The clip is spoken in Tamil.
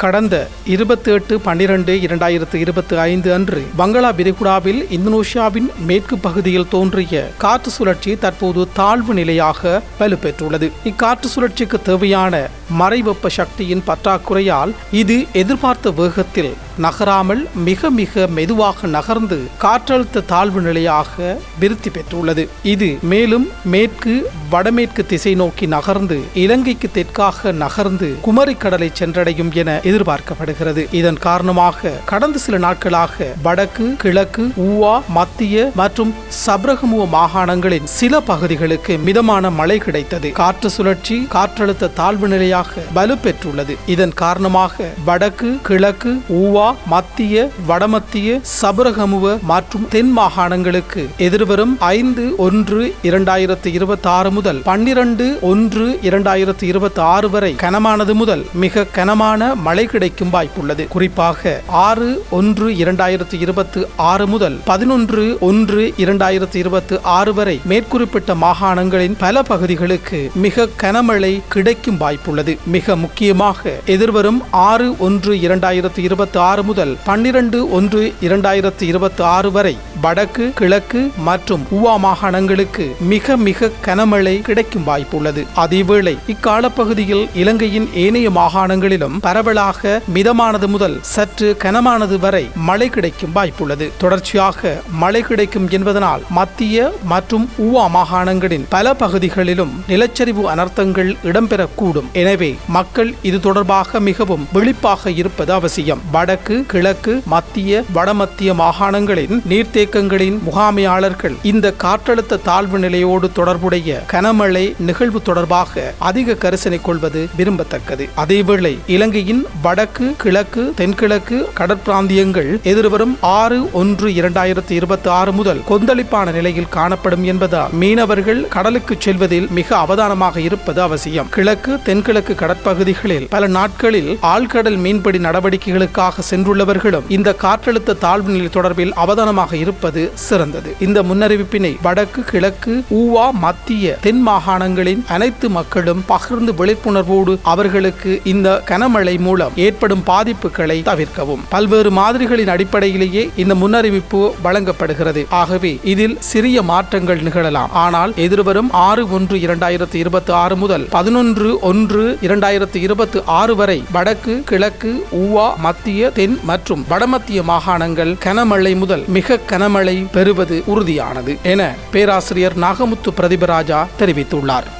கடந்த இருபத்தி எட்டு பன்னிரண்டு இரண்டாயிரத்து இருபத்தி ஐந்து அன்று பங்களா விரிகுடாவில் இந்தோனேஷியாவின் மேற்கு பகுதியில் தோன்றிய காற்று சுழற்சி தற்போது தாழ்வு நிலையாக வலுப்பெற்றுள்ளது. இக்காற்று சுழற்சிக்கு தேவையான மறைவெப்ப சக்தியின் பற்றாக்குறையால் இது எதிர்பார்த்த வேகத்தில் நகராமல் மிக மிக மெதுவாக நகர்ந்து காற்றழுத்த தாழ்வு நிலையாக விருத்தி பெற்றுள்ளது. இது மேலும் மேற்கு வடமேற்கு திசை நோக்கி நகர்ந்து இலங்கைக்கு தெற்காக நகர்ந்து குமரிக்கடலை சென்றடையும் என எதிர்பார்க்கப்படுகிறது. இதன் காரணமாக கடந்த சில நாட்களாக வடக்கு கிழக்கு ஊவா மத்திய மற்றும் சப்ரகமுவ மாகாணங்களின் சில பகுதிகளுக்கு மிதமான மழை கிடைத்தது. காற்று சுழற்சி காற்றழுத்த தாழ்வு நிலையாக வலுப்பெற்றுள்ளது. இதன் காரணமாக வடக்கு கிழக்கு ஊவா மத்திய வடமத்திய சபரகமுவ மற்றும் தென் மாகாணங்களுக்கு எதிர்வரும் ஐந்து ஒன்று இரண்டாயிரத்தி இருபத்தி ஆறு முதல் பன்னிரண்டு ஒன்று இரண்டாயிரத்தி இருபத்தி ஆறு வரை கனமானது முதல் மிக கனமான மழை கிடைக்கும் வாய்ப்புள்ளது. குறிப்பாக ஆறு ஒன்று இரண்டாயிரத்தி இருபத்தி ஆறு முதல் பதினொன்று ஒன்று இரண்டாயிரத்தி இருபத்தி ஆறு வரை மேற்குறிப்பிட்ட மாகாணங்களின் பல பகுதிகளுக்கு மிக கனமழை கிடைக்கும் வாய்ப்புள்ளது. மிக முக்கியமாக எதிர்வரும் ஆறு ஒன்று இரண்டாயிரத்தி இருபத்தி ஆறு முதல் பன்னிரண்டு ஒன்று இரண்டாயிரத்தி இருபத்தி ஆறு வரை வடக்கு கிழக்கு மற்றும் உவா மாகாணங்களுக்கு மிக மிக கனமழை கிடைக்கும் வாய்ப்புள்ளது. அதேவேளை இக்காலப்பகுதியில் இலங்கையின் ஏனைய மாகாணங்களிலும் பரவலாக மிதமானது முதல் சற்று கனமானது வரை மழை கிடைக்கும் வாய்ப்புள்ளது. தொடர்ச்சியாக மழை கிடைக்கும் என்பதனால் மத்திய மற்றும் ஊவா மாகாணங்களின் பல பகுதிகளிலும் நிலச்சரிவு அனர்த்தங்கள் இடம்பெறக்கூடும். எனவே மக்கள் இது தொடர்பாக மிகவும் விழிப்பாக இருப்பது அவசியம். வடக்கு கிழக்கு மத்திய வடமத்திய மாகாணங்களின் நீர்த்தேக்க இயக்கங்களின் முகாமையாளர்கள் இந்த காற்றழுத்த தாழ்வு நிலையோடு தொடர்புடைய கனமழை நிகழ்வு தொடர்பாக அதிக கரிசனை கொள்வது விரும்பத்தக்கது. அதேவேளை இலங்கையின் வடக்கு கிழக்கு தென்கிழக்கு கடற்பிராந்தியங்கள் எதிர்வரும் ஆறு ஒன்று இரண்டாயிரத்தி இருபத்தி ஆறு முதல் கொந்தளிப்பான நிலையில் காணப்படும் என்பதால் மீனவர்கள் கடலுக்கு செல்வதில் மிக அவதானமாக இருப்பது அவசியம். கிழக்கு தென்கிழக்கு கடற்பகுதிகளில் பல நாட்களில் ஆழ்கடல் மீன்பிடி நடவடிக்கைகளுக்காக சென்றுள்ளவர்களும் இந்த காற்றழுத்த தாழ்வு நிலை தொடர்பில் அவதானமாக இருப்பது சிறந்தது. இந்த முன்னறிவிப்பினை வடக்கு கிழக்கு ஊவா மத்திய தென் மாகாணங்களின் அனைத்து மக்களும் பகிர்ந்து விழிப்புணர்வோடு அவர்களுக்கு இந்த கனமழை மூலம் ஏற்படும் பாதிப்புகளை தவிர்க்கவும். பல்வேறு மாதிரிகளின் அடிப்படையிலேயே இந்த முன்னறிவிப்பு வழங்கப்படுகிறது. ஆகவே இதில் சிறிய மாற்றங்கள் நிகழலாம். ஆனால் எதிர்வரும் ஆறு ஒன்று இரண்டாயிரத்தி இருபத்தி ஆறு முதல் பதினொன்று ஒன்று இரண்டாயிரத்தி இருபத்தி ஆறு வரை வடக்கு கிழக்கு ஊவா மத்திய தென் மற்றும் வடமத்திய மாகாணங்கள் கனமழை முதல் மிக கனமழை பெறுவது உறுதியானது என பேராசிரியர் நாகமுத்து பிரதிபராஜா தெரிவித்துள்ளார்.